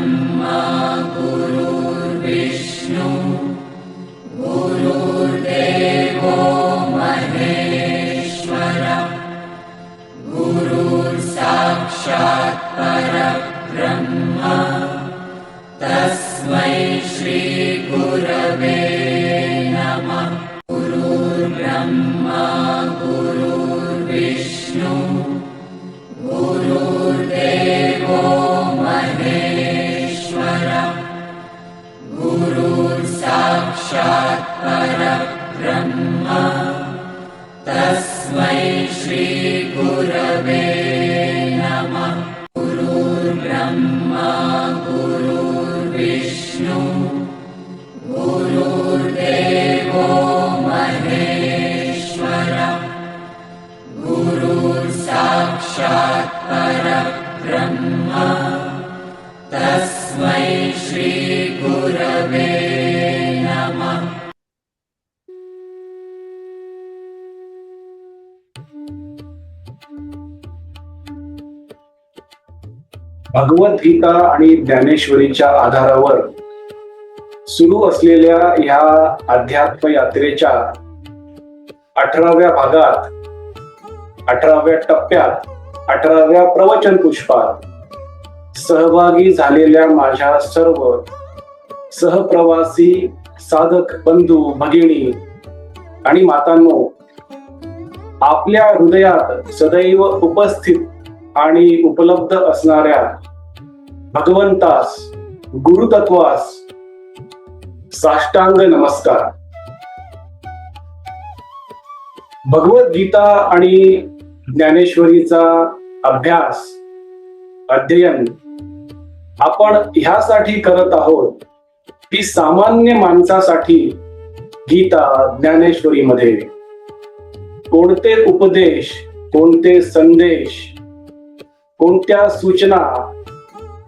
ब्रह्मा तस्मै श्रीगुरवे भगवद्गीता आणि ज्ञानेश्वरीच्या आधारावर सुरू असलेल्या ह्या अध्यात्म यात्रेच्या अठराव्या भागात अठराव्या टप्प्यात अठराव्या प्रवचन पुष्पात सहभागी झालेल्या माझ्या सर्व सहप्रवासी साधक बंधू भगिनी आणि मातांनो आपल्या हृदयात सदैव उपस्थित आणि उपलब्ध असणाऱ्या भगवंतास गुरुतत्वास साष्टांग नमस्कार. भगवद्गीता आणि ज्ञानेश्वरीचा अभ्यास अध्ययन आपण ह्यासाठी करत आहोत की सामान्य माणसासाठी गीता ज्ञानेश्वरीमध्ये. कोणते उपदेश कोणते संदेश कोणत्या सूचना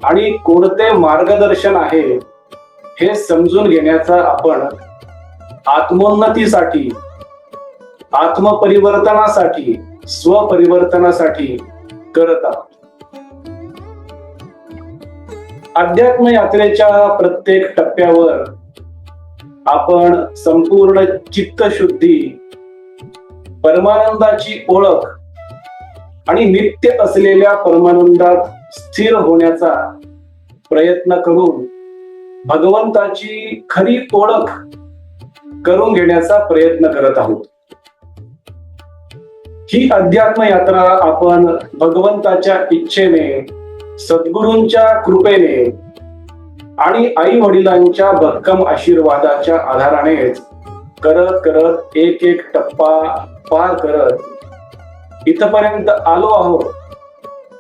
आणि कोणते मार्गदर्शन आहे हे समजून घेण्याचा आपण आत्मोन्नतीसाठी आत्मपरिवर्तनासाठी स्वपरिवर्तनासाठी करत आहोत. अध्यात्म यात्रेच्या प्रत्येक टप्प्यावर आपण संपूर्ण चित्तशुद्धी परमानंदाची ओळख आणि नित्य असलेल्या परमानंदात स्थिर होण्याचा प्रयत्न करून भगवंताची खरी ओळख करून घेण्याचा प्रयत्न करत आहोत. ही अध्यात्म यात्रा आपण भगवंताच्या इच्छेने सद्गुरूंच्या कृपेने आणि आई वडिलांच्या भक्कम आशीर्वादाच्या आधारानेच करत करत एक एक टप्पा पार करत इथपर्यंत आलो आहोत.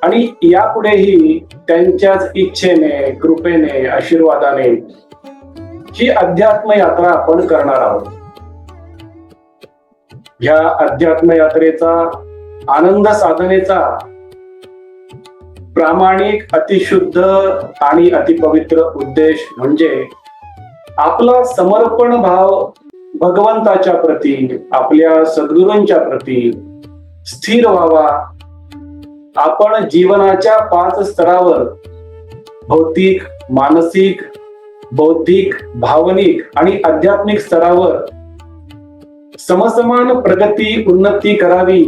आणि यापुढेही त्यांच्याच इच्छेने कृपेने आशीर्वादाने ही अध्यात्म यात्रा आपण करणार आहोत. या अध्यात्म यात्रेचा आनंद साधनेचा प्रामाणिक अतिशुद्ध आणि अतिपवित्र उद्देश म्हणजे आपला समर्पण भाव भगवंताच्या प्रती आपल्या सद्गुरूंच्या प्रती स्थिर व्हावा आपण जीवनाच्या पाच स्तरावर भौतिक मानसिक बौद्धिक भावनिक आणि आध्यात्मिक स्तरावर समसमान प्रगती उन्नती करावी.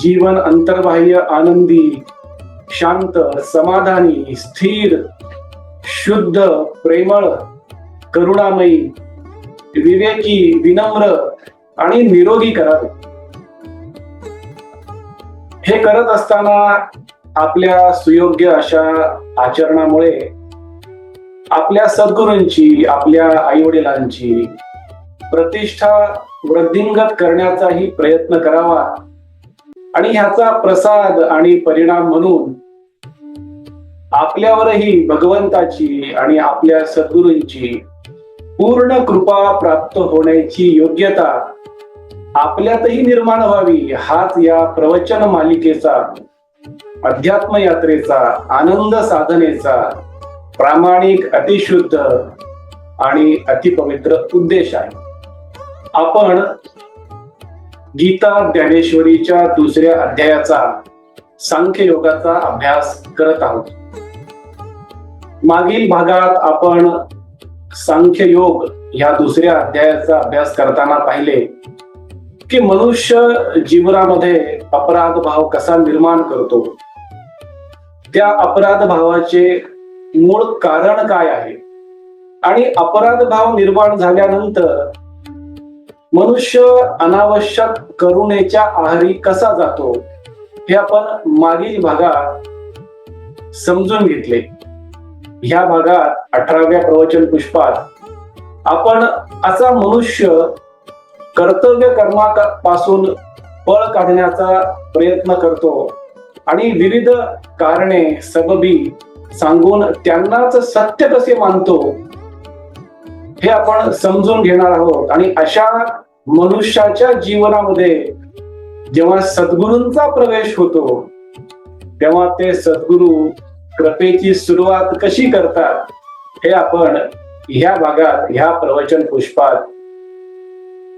जीवन अंतर्बाह्य आनंदी शांत समाधानी स्थिर शुद्ध प्रेमळ करुणामयी विवेकी विनम्र आणि निरोगी करावे. हे करत असताना आपल्या सुयोग्य अशा आचरणामुळे आपल्या सद्गुरूंची आपल्या आई वडिलांची प्रतिष्ठा वृद्धिंगत करण्याचाही प्रयत्न करावा. आणि ह्याचा प्रसाद आणि परिणाम म्हणून आपल्यावरही भगवंताची आणि आपल्या सद्गुरूंची पूर्ण कृपा प्राप्त होण्याची योग्यता आपल्यातही निर्माण व्हावी हाच या प्रवचन मालिकेचा अध्यात्म यात्रेचा आनंद साधनेचा प्रामाणिक अतिशुद्ध आणि अतिपवित्र उद्देश आहे. आपण गीता ज्ञानेश्वरीच्या दुसऱ्या अध्यायाचा सांख्य योगाचा अभ्यास करत आहोत. मागील भागात आपण सांख्ययोग या दुसऱ्या अध्यायाचा अभ्यास करताना पाहिले. की मनुष्य जीवनामध्ये अपराध भाव कसा निर्माण करतो? त्या अपराध भावाचे मूळ कारण काय आहे? आणि अपराध भाव निर्माण झाल्यानंतर मनुष्य अनावश्यक करुणेच्या आहारी कसा जातो? हे आपण मागील भागात समजून घेतले. ह्या भागात अठराव्या प्रवचन पुष्पात आपण असा मनुष्य कर्तव्य कर्मापासून पळ काढण्याचा प्रयत्न करतो. आणि विविध कारणे सबबी सांगून त्यांनाच सत्य कसे मानतो हे आपण समजून घेणार आहोत. आणि अशा मनुष्याच्या जीवनामध्ये जेव्हा सद्गुरूंचा प्रवेश होतो तेव्हा ते सद्गुरू कृपेची सुरुवात कशी करतात हे आपण ह्या भागात ह्या प्रवचन पुष्पात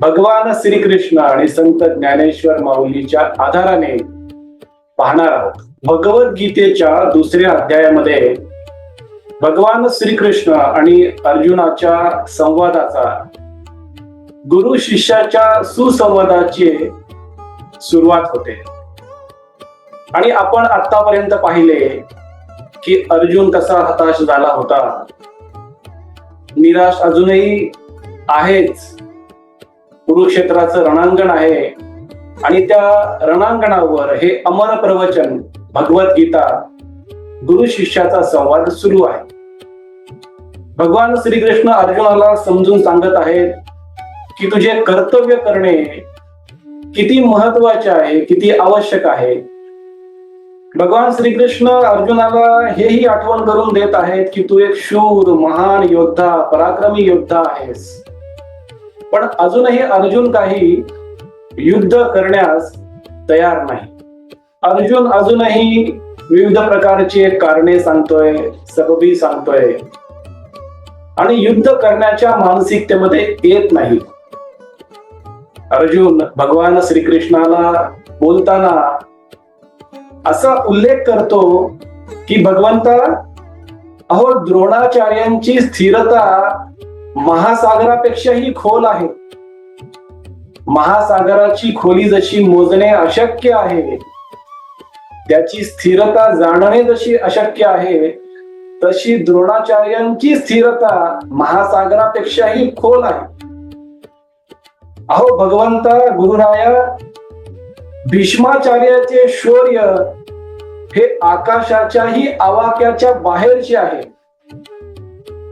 भगवान श्रीकृष्ण आणि संत ज्ञानेश्वर माऊलीच्या आधाराने पाहणार आहोत. भगवद्गीतेच्या दुसऱ्या अध्यायामध्ये भगवान श्रीकृष्ण आणि अर्जुनाच्या संवादाचा गुरु शिष्याच्या सुसंवादाची सुरुवात होते. आणि आपण आतापर्यंत पाहिले की अर्जुन कसा हताश झाला होता. निराश अजूनही आहेच. कुरुक्षेत्राचं रणांगण आहे. आणि त्या रणांगणावर हे अमर प्रवचन भगवद्गीता गुरु शिष्याचा संवाद सुरू आहे. भगवान श्रीकृष्ण अर्जुनाला समजून सांगत आहेत की तुझे कर्तव्य करणे किती महत्त्वाचे आहे किती आवश्यक आहे. भगवान श्रीकृष्ण अर्जुनाला हेही आठवण करून देत आहेत की तू एक शूर महान योद्धा पराक्रमी योद्धा आहेस. पण अजूनही अर्जुन काही युद्ध करण्यास तयार नाही. अर्जुन अजूनही विविध प्रकारची कारणे सांगतोय सबबी सांगतोय. आणि युद्ध करण्याच्या मानसिकतेमध्ये येत नाही. अर्जुन भगवान श्रीकृष्णाला बोलताना असा उल्लेख करतो की भगवंता अहो द्रोणाचार्यांची स्थिरता महासागरापेक्षाही खोल आहे. महासागराची खोली जशी मोजणे अशक्य आहे त्याची स्थिरता जाणणे जशी अशक्य आहे तशी द्रोणाचार्यांची स्थिरता महासागरापेक्षाही खोल आहे. अहो भगवंता गुरुराया भीष्माचार्याचे शौर्य हे आकाशाच्याही आवाक्याच्या बाहेरचे आहे.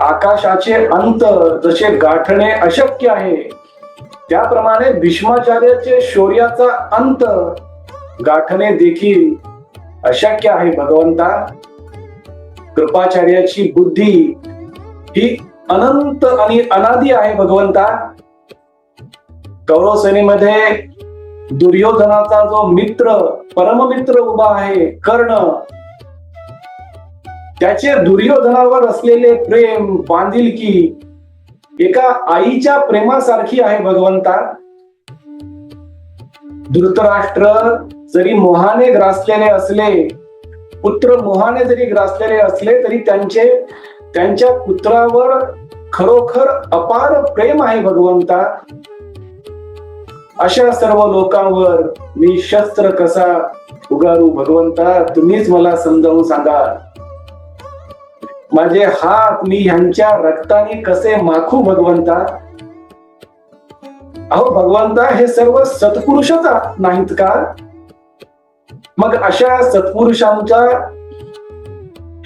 आकाशाचे अंत जसे गाठणे अशक्य आहे त्याप्रमाणे भीष्माचार्याचे शौर्याचा अंत गाठणे देखील अशक्य आहे भगवंता. कृपाचार्याची बुद्धी ही अनंत आणि अनादी आहे भगवंता. कौरव सेनेमध्ये दुर्योधनाचा जो मित्र परममित्र उभा आहे कर्ण त्याचे दुर्योधनावर असलेले प्रेम बांधिलकी एका आईच्या प्रेमासारखी आहे भगवंता. धृतराष्ट्र जरी मोहाने ग्रासलेले असले पुत्र मोहाने जरी ग्रासलेले असले तरी त्यांचे त्यांच्या पुत्रावर खरोखर अपार प्रेम आहे भगवंता. अशा सर्व लोकांवर मी शस्त्र कसा उगारू भगवंता तुम्हीच मला समजावून सांगा म्हणजे माझे हात मी ह्यांच्या रक्ताने कसे माखू भगवंता? अहो भगवंता हे सर्व सत्पुरुषच नाहीत का? मग अशा सत्पुरुषांच्या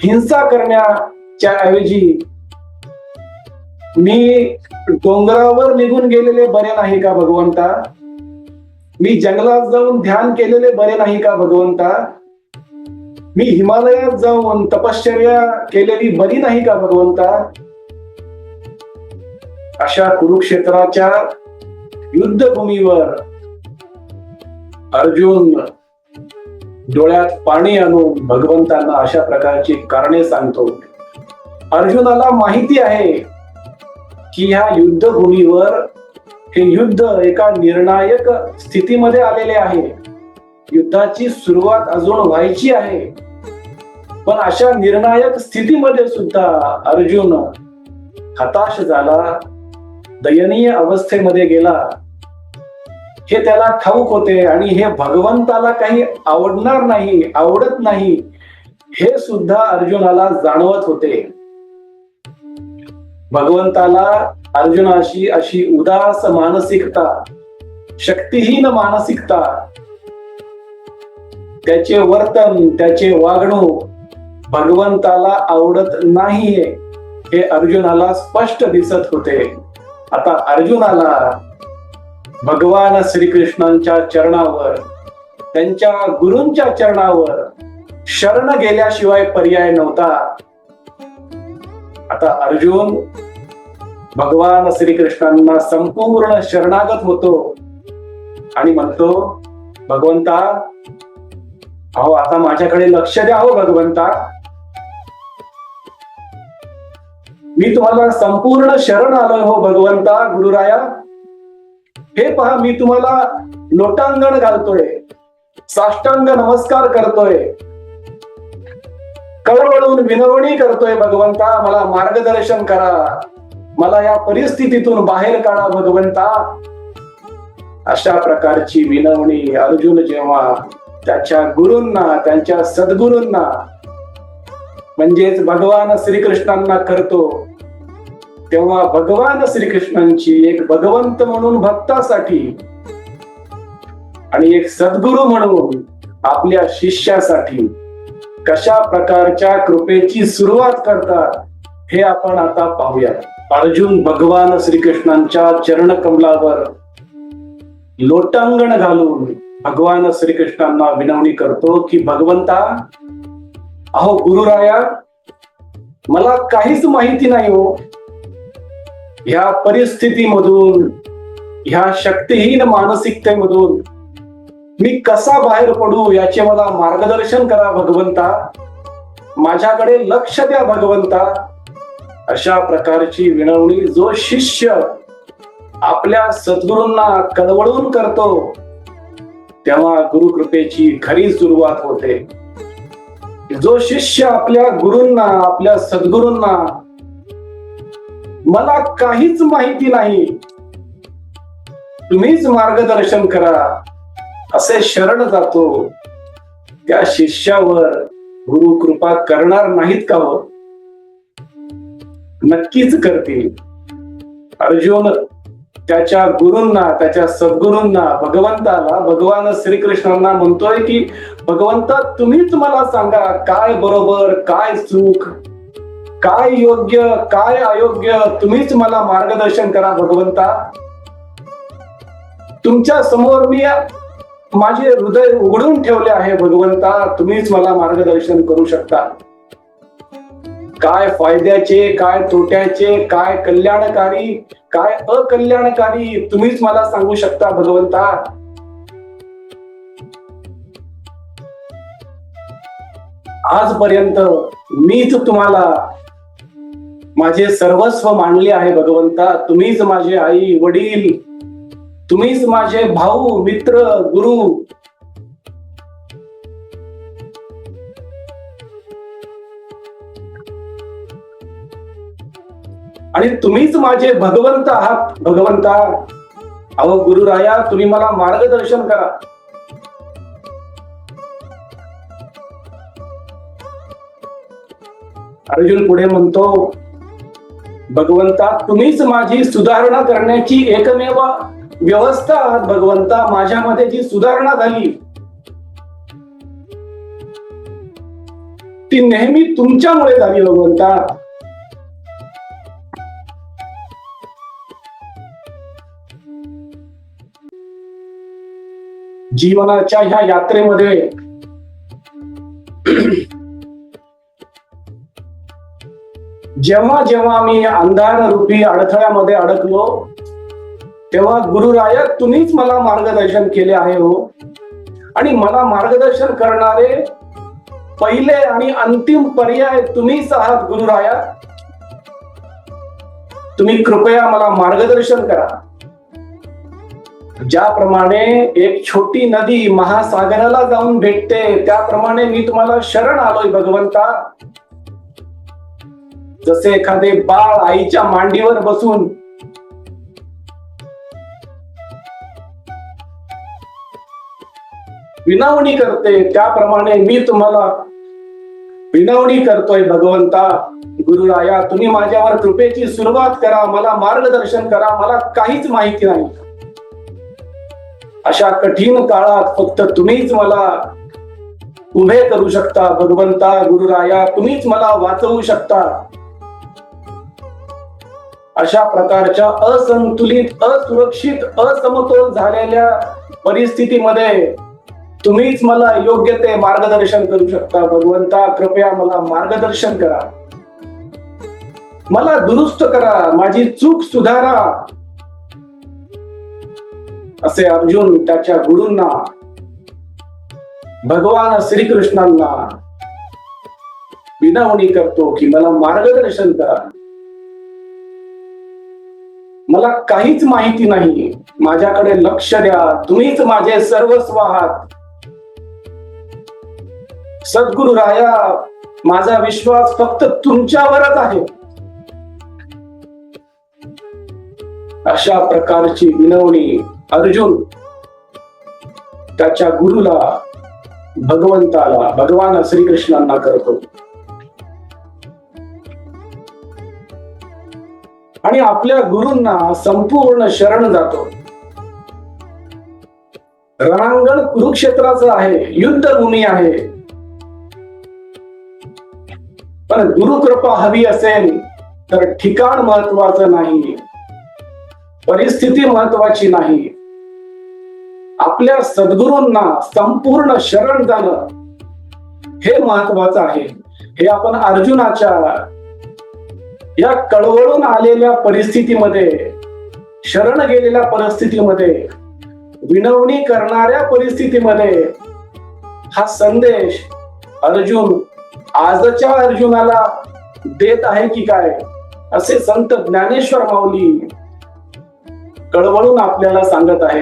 हिंसा करण्याच्या ऐवजी मी डोंगरावर निघून गेलेले बरे नाही का भगवंता? मी जंगलात जाऊन ध्यान केलेले बरे नाही का भगवंता? मी हिमालयात जाऊन तपश्चर्या केलेली बरी नाही का भगवंता? अशा कुरुक्षेत्राच्या युद्धभूमीवर अर्जुन डोळ्यात पाणी आणून भगवंतांना अशा प्रकारची कारणे सांगतो. अर्जुनाला माहिती आहे की ह्या युद्धभूमीवर हे युद्ध एका निर्णायक स्थितीमध्ये आलेले आहे. युद्धाची सुरुवात अजून व्हायची आहे. पण अशा निर्णायक स्थितीमध्ये सुद्धा अर्जुन हताश झाला दयनीय अवस्थेमध्ये गेला. हे त्याला ठाऊक होते आणि हे भगवंताला काही आवडणार नाही आवडत नाही हे सुद्धा अर्जुनाला जाणवत होते. भगवंताला अर्जुनाशी अशी उदास मानसिकता शक्तिहीन मानसिकता त्याचे वर्तन त्याचे वागणूक भगवंताला आवडत नाहीये हे अर्जुनाला स्पष्ट दिसत होते. आता अर्जुनाला भगवान श्रीकृष्णांच्या चरणावर त्यांच्या गुरूंच्या चरणावर शरण गेल्याशिवाय पर्याय नव्हता. आता अर्जुन भगवान श्रीकृष्णांना संपूर्ण शरणागत होतो आणि म्हणतो भगवंता अहो आता माझ्याकडे लक्ष द्या हो भगवंता. मी तुम्हाला संपूर्ण शरण आलोय हो भगवंता गुरुराया. हे पहा मी तुम्हाला लोटांगण घालतोय. साष्टांग नमस्कार करतोय. कळवळून विनवणी करतोय भगवंता मला मार्गदर्शन करा. मला या परिस्थितीतून बाहेर काढा भगवंता. अशा प्रकारची विनवणी अर्जुन जेव्हा त्याच्या गुरूंना त्यांच्या सद्गुरूंना म्हणजेच भगवान श्रीकृष्णांना करतो तेव्हा भगवान श्रीकृष्णांची एक भगवंत म्हणून भक्तासाठी आणि एक सद्गुरू म्हणून आपल्या शिष्यासाठी कशा प्रकारच्या कृपेची सुरुवात करतात हे आपण आता पाहूया अर्जुन भगवान श्रीकृष्णांच्या चरण कमलावर लोटांगण घालून भगवान श्रीकृष्णांना विनवणी करतो की भगवंता अहो गुरुराया मला काहीच माहिती नाही हो. ह्या परिस्थितीमधून ह्या शक्तिहीन मानसिकतेमधून मी कसा बाहेर पडू याचे मला मार्गदर्शन करा भगवंता. माझ्याकडे लक्ष द्या भगवंता. अशा प्रकारची विनवणी जो शिष्य आपल्या सद्गुरूंना कळवळून करतो तेव्हा गुरुकृपेची खरी सुरुवात होते. जो शिष्य आपल्या गुरूंना आपल्या सद्गुरूंना मला काहीच माहिती नाही. तुम्हीच मार्गदर्शन करा. असे शरण जातो. त्या शिष्यावर गुरु कृपा करणार नाहीत का हो? नक्कीच करतील. अर्जुन त्याच्या गुरूंना त्याच्या सद्गुरूंना भगवंताला भगवान श्रीकृष्णांना म्हणतोय की भगवंता तुम्हीच मला सांगा काय बरोबर काय चूक? काय योग्य काय अयोग्य? तुम्हीच मला मार्गदर्शन करा भगवंता. तुमच्यासमोर मी माझे हृदय उघडून ठेवले आहे भगवंता. तुम्हीच मला मार्गदर्शन करू शकता. काय फायद्याचे काय तोट्याचे काय कल्याणकारी काय अकल्याणकारी तुम्हीच मला सांगू शकता भगवंता. आजपर्यंत मीच तुम्हाला माझे सर्वस्व मानले आहे भगवंता. तुम्हीच माझे आई वडील. तुम्हीच माझे भाऊ मित्र गुरु. आणि तुम्हीच माझे भगवंत आहात. भगवंता अहो गुरुराया तुम्ही मला मार्गदर्शन करा. अर्जुन पुढे म्हणतो भगवंता तुम्हीच माझी सुधारणा करण्याची एकमेव व्यवस्था आहात भगवंता. माझ्यामध्ये जी सुधारणा झाली ती नेहमी तुमच्यामुळे झाली भगवंता. जीवनाच्या ह्या यात्रेमध्ये जेव्हा जेव्हा मी अंधार रूपी अडथळ्यामध्ये अडकलो तेव्हा गुरुराया तुम्हीच मला मार्गदर्शन केले आहे हो. आणि मला मार्गदर्शन करणारे पहिले आणि अंतिम पर्याय तुम्हीच आहात गुरुराया तुम्ही कृपया मला मार्गदर्शन करा. ज्याप्रमाणे एक छोटी नदी महासागराला जाऊन भेटते त्याप्रमाणे मी तुम्हाला शरण आलोय भगवंता. जसे एखादे बाळ आईच्या मांडीवर बसून विनावणी करते त्याप्रमाणे मी तुम्हाला विनवणी करतोय भगवंता. गुरुराया तुम्ही माझ्यावर कृपेची सुरुवात करा मला मार्गदर्शन करा मला काहीच माहिती नाही. अशा कठीण काळात फक्त तुम्हीच मला उभे करू शकता भगवंता गुरुराया तुम्हीच मला वाचवू शकता. अशा प्रकारच्या असंतुलित असुरक्षित असमतोल झालेल्या परिस्थितीमध्ये तुम्हीच मला योग्य ते मार्गदर्शन करू शकता. भगवंता कृपया मला मार्गदर्शन करा. मला दुरुस्त करा. माझी चूक सुधारा. असे अर्जुन त्याच्या गुरूंना भगवान श्रीकृष्णांना विनवणी करतो की मला मार्गदर्शन करा. मला काहीच माहिती नाही माझ्याकडे लक्ष द्या. तुम्हीच माझे सर्वस्व आहात. सद्गुरु राया माझा विश्वास फक्त तुमच्यावरच आहे. अशा प्रकारची विनवणी अर्जुन त्याच्या गुरुला भगवंताला भगवान श्रीकृष्णांना करतो. आणि आपल्या गुरूंना संपूर्ण शरण जातो. रणांगण कुरुक्षेत्राचं आहे युद्धभूमी आहे. पण गुरुकृपा हवी असेल तर ठिकाण महत्वाचं नाही. परिस्थिती महत्वाची नाही. आपल्या सद्गुरूंना संपूर्ण शरण जाणं हे महत्वाचं आहे. हे आपण अर्जुनाच्या या कळवळून आलेल्या परिस्थितीमध्ये शरण गेलेल्या परिस्थितीमध्ये विनवणी करणाऱ्या परिस्थितीमध्ये हा संदेश अर्जुन आजच्या अर्जुनाला देत आहे की काय? असे संत ज्ञानेश्वर माऊली कळवळून आपल्याला सांगत आहे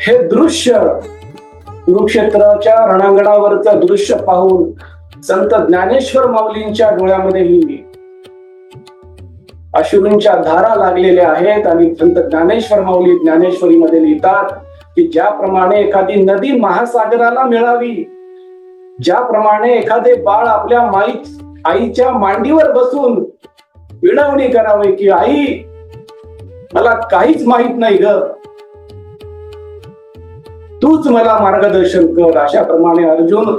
हे दृश्य कुरुक्षेत्राच्या रणांगणावरचं दृश्य पाहून संत ज्ञानेश्वर माऊलींच्या डोळ्यामध्येही अश्रूंच्या धारा लागलेल्या आहेत आणि संत ज्ञानेश्वर माऊली ज्ञानेश्वरीमध्ये लिहितात की ज्याप्रमाणे एखादी नदी महासागराला मिळावी ज्याप्रमाणे एखादे बाळ आपल्या माई आईच्या मांडीवर बसून विनवणी करावी की आई मला काहीच माहीत नाही ग. तूच मला मार्गदर्शन कर. अशा प्रमाणे अर्जुन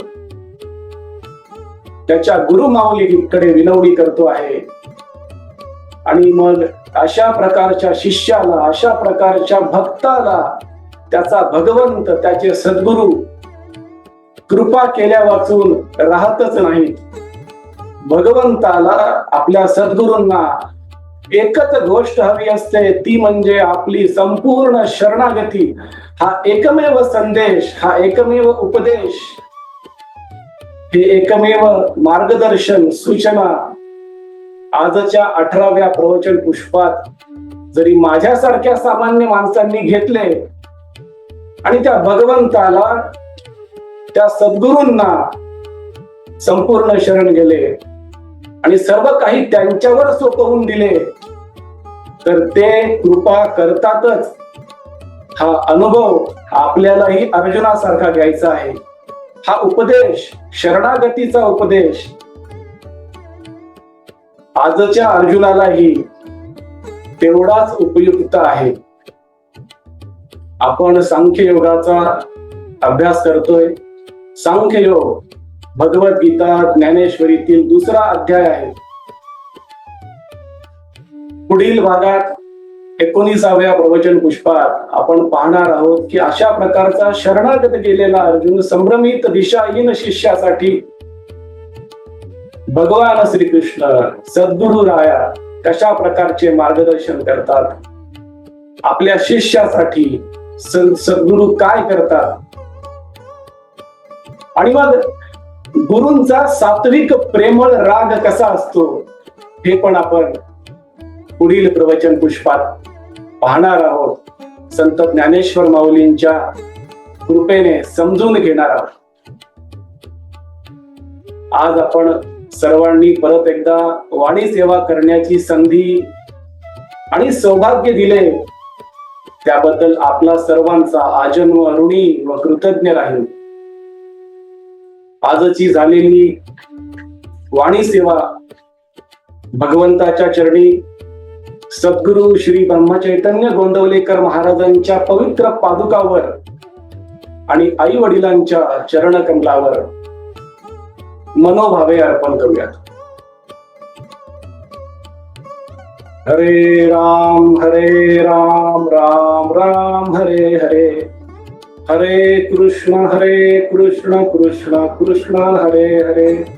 त्याच्या गुरु माऊलीकडे विनवणी करतो आहे. आणि मग अशा प्रकारच्या शिष्याला अशा प्रकारच्या भक्ताला त्याचा भगवंत त्याचे सद्गुरू कृपा केल्या वाचून राहतच नाही. भगवंताला आपल्या सद्गुरूंना एकच गोष्ट हवी असते ती म्हणजे आपली संपूर्ण शरणागती. हा एकमेव संदेश हा एकमेव उपदेश हे एकमेव मार्गदर्शन सूचना आजच्या अठराव्या प्रवचन पुष्पात जरी माझ्यासारख्या सामान्य माणसांनी घेतले आणि त्या भगवंताला त्या सद्गुरूंना संपूर्ण शरण गेले आणि सर्व काही त्यांच्यावर सोपवून दिले तर ते कृपा करतातच. हा अनुभव आपल्यालाही अर्जुनासारखा घ्यायचा आहे. हा उपदेश शरणागतीचा उपदेश. आजच्या अर्जुनालाही तेवढाच उपयुक्त आहे. आपण सांख्य योगाचा अभ्यास करतोय. सांख्य योग भगवद्गीता ज्ञानेश्वरीतील दुसरा अध्याय आहे. पुढील भागात एकोणीसाव्या प्रवचन पुष्पात आपण पाहणार आहोत की अशा प्रकारचा शरणागत गेलेला अर्जुन संभ्रमित दिशाहीन शिष्यासाठी भगवान श्रीकृष्ण सद्गुरु राया कशा प्रकारचे मार्गदर्शन करतात? आपल्या शिष्यासाठी सद्गुरु काय करतात? आणि मग गुरूंचा सात्विक प्रेमळ राग कसा असतो? हे पण आपण पुढील प्रवचन पुष्पात पाहणार आहोत. संत ज्ञानेश्वर माऊलींच्या कृपेने समजून घेणार आहोत. आज आपण सर्वांनी परत एकदा वाणी सेवा करण्याची संधी आणि सौभाग्य दिले. त्याबद्दल आपला सर्वांचा आजन्म ऋणी व कृतज्ञ राहील. आजची झालेली वाणी सेवा भगवंताच्या चरणी सद्गुरु श्री ब्रह्मचैतन्य गोंदवलेकर महाराजांच्या पवित्र पादुकावर आणि आई वडिलांच्या चरणकमलावर मनोभावे अर्पण करूयात. हरे राम हरे राम राम राम हरे हरे. हरे कृष्ण हरे कृष्ण कृष्ण कृष्ण हरे हरे.